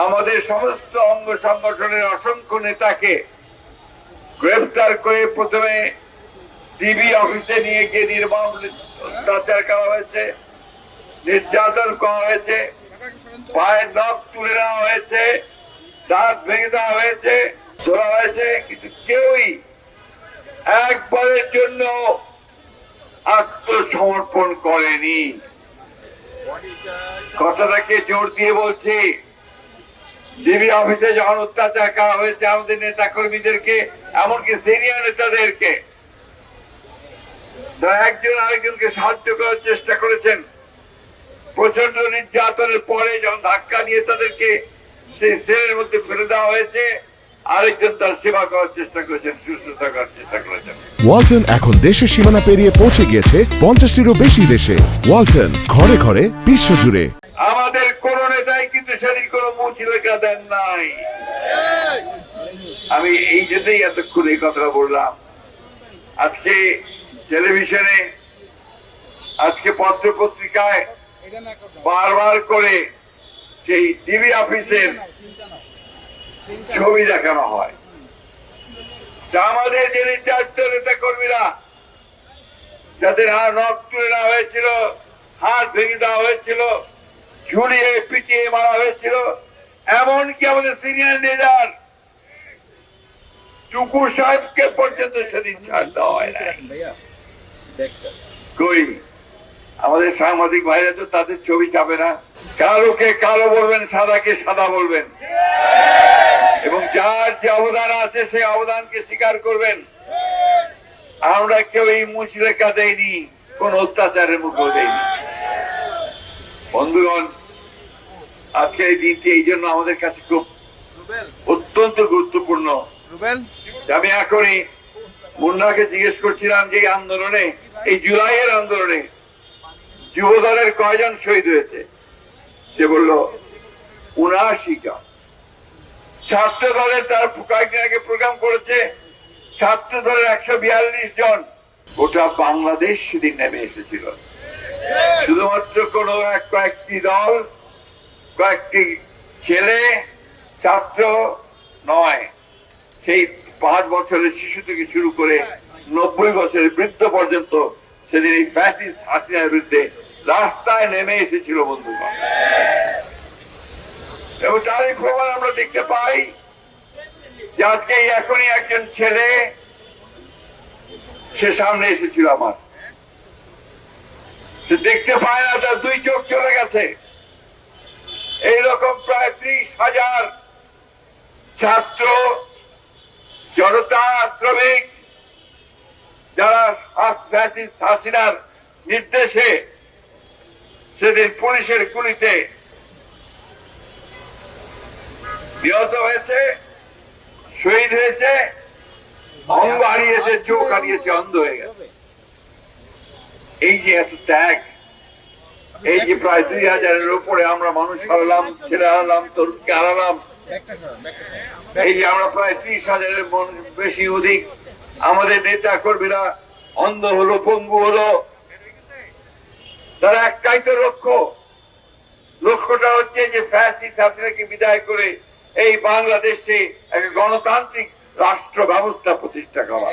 আমাদের সমস্ত অঙ্গ সংগঠনের অসংখ্য নেতাকে গ্রেফতার করে প্রথমে ডিবি অফিসে নিয়ে গিয়ে নির্মম অত্যাচার করা হয়েছে, নির্যাতন করা হয়েছে, পায়ের নখ তুলে নেওয়া হয়েছে, দাঁত ভেঙে দেওয়া হয়েছে, ধরা হয়েছে, কিন্তু কেউই একবারের জন্য আত্মসমর্পণ করেনি। কথাটাকে জোর দিয়ে বলছি ডিবি অফিসে যখন অত্যাচার করা হয়েছে আমাদের নেতা কর্মীদেরকে এমনকি সিনিয়র নেতাদেরকে। একজন আরেকজনকে সাহায্য করার চেষ্টা করেছেন। প্রচণ্ড নির্যাতনের পরে যখন ধাক্কা নিয়ে তাদেরকে সেই সেলের মধ্যে ফেলে দেওয়া হয়েছে, আরেকজন তার সেবা করার চেষ্টা করেছেন সুস্থ থাকার চেষ্টা করেছেন। ওয়ালটন এখন দেশের সীমানা পেরিয়ে পৌঁছে গিয়েছে পঞ্চাশটিরও বেশি দেশে। ওয়ালটন, ঘরে ঘরে বিশ্বজুড়ে নেতাই কিন্তু সেদিন কোন মুচি লেখা দেন নাই। আমি এই জন্যই এতক্ষণ এই কথাটা বললাম। আজকে টেলিভিশনে, আজকে পত্র পত্রিকায় বারবার করে সেই টিভি অফিসের ছবি দেখানো হয়। আমাদের যে নির্যাতিত নেতা কর্মীরা, যাদের হাত নখ তুলে হয়েছিল, হাত ভেঙে দেওয়া হয়েছিল ঝুলিয়ে পিটিয়ে মারা হয়েছিল। এমনকি আমাদের সিনিয়র লিডার টুকু সাহেবকে পর্যন্ত সেদিন ছাড় দেওয়া হয় কই? আমাদের সাংবাদিক ভাইরা তো তাদের ছবি চাপে না। কালোকে কালো বলবেন, সাদাকে সাদা বলবেন। এবং যার যে অবদান আছে, সেই অবদানকে স্বীকার করবেন। আমরা কেউ এই মুচলেখা দেয়নি কোন অত্যাচারের মুখেও দেয়নি বন্ধুগণ আজকে এই দিনটি এই জন্য আমাদের কাছে খুব অত্যন্ত গুরুত্বপূর্ণ। আমি এখনই মুন্নাকে জিজ্ঞেস করছিলাম যে আন্দোলনে এই জুলাইয়ের আন্দোলনে যুব দলের কয়জন শহীদ হয়েছে? সে বলল উনআশি জন। ছাত্র দলের তার কয়েকদিন আগে প্রোগ্রাম করেছে ছাত্র দলের একশো বিয়াল্লিশ জন। গোটা বাংলাদেশ সেদিন নেমে এসেছিল। শুধুমাত্র কোন এক কয়েকটি দল কয়েকটি ছেলে, ছাত্র নয়। সেই পাঁচ বছরের শিশু থেকে শুরু করে নব্বই বছরের বৃদ্ধ পর্যন্ত সেদিন এই ফ্যাসিস হাসিনার বিরুদ্ধে রাস্তায় নেমে এসেছিল বন্ধুগণ। এবং তারই প্রমাণ আমরা দেখতে পাই যে আজকে এখনই একজন ছেলে সে সামনে এসেছিল আমার। সে দেখতে পায় না, তার দুই চোখ চলে গেছে। এইরকম প্রায় ত্রিশ হাজার ছাত্র, জনতা, শ্রমিক, যারা হাসিনার নির্দেশে সেদিন পুলিশের গুলিতে নিহত হয়েছে, শহীদ হয়েছে অঙ্গ হারিয়েছে চোখ হারিয়েছে অন্ধ হয়ে গেছে। এই যে এত ত্যাগ এই যে প্রায় দুই হাজারের উপরে আমরা মানুষ হারালাম, ছেলে হারালাম, তরুণকে হারালাম। এই যে আমরা প্রায় ত্রিশ হাজারের বেশি অধিক। আমাদের নেতা কর্মীরা অন্ধ হলো, পঙ্গু হলো। তারা একটাই তো লক্ষ্য। লক্ষ্যটা হচ্ছে যে ফ্যাসিস্ট হাসিনাকে বিদায় করে এই বাংলাদেশে এক গণতান্ত্রিক রাষ্ট্র ব্যবস্থা প্রতিষ্ঠা করা।